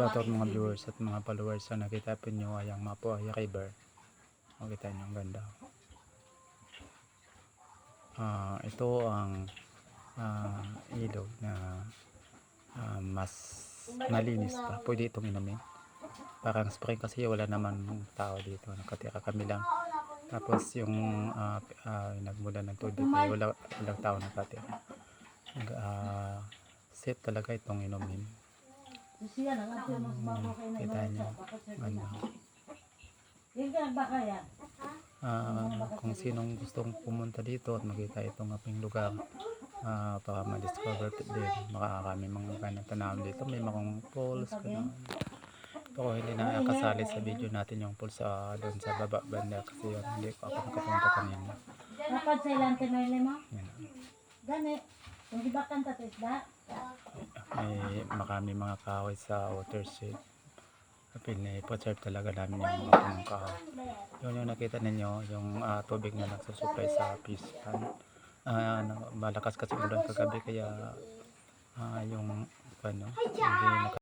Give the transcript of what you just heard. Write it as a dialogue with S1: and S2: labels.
S1: Shoutout mga viewers at mga followers na nakita po nyo ay ang Mapuaya River. Makita nyo ang ganda. Ah, ito ang ah, ilog na ah, mas malinis pa. Pwede itong inumin. Parang spring kasi wala naman tao dito. Nakatira kami lang. Tapos yung ah, ah, nagmula ng tubig ay wala, walang tao nakatira. Ah, safe talaga itong inumin.
S2: Siya na nga siya magbago kayo na
S1: Kita nyo. Ano,
S2: Yung ka baka yan.
S1: ah, kung sinong gustong pumunta dito at makita itong aping lugar ah, para ma-discover din makakami mga ganang tanawin dito may mga falls ganun. pero hindi na kasali sa video natin yung falls sa doon sa baba banda kasi yun, hindi ko ako nakapunta kanina
S2: Kapag sa ilang tinoy mo?
S1: yan.
S2: Gani. Kung di ba kanta to isda?
S1: may makami mga kahoy sa water shed pinipreserve talaga namin yung mga punong kahoy yun yung nakita ninyo yung ah, tubig na nagsusupply sa fish pond. Ano, malakas kasi ulan kagabi kaya ah, yung ano, hindi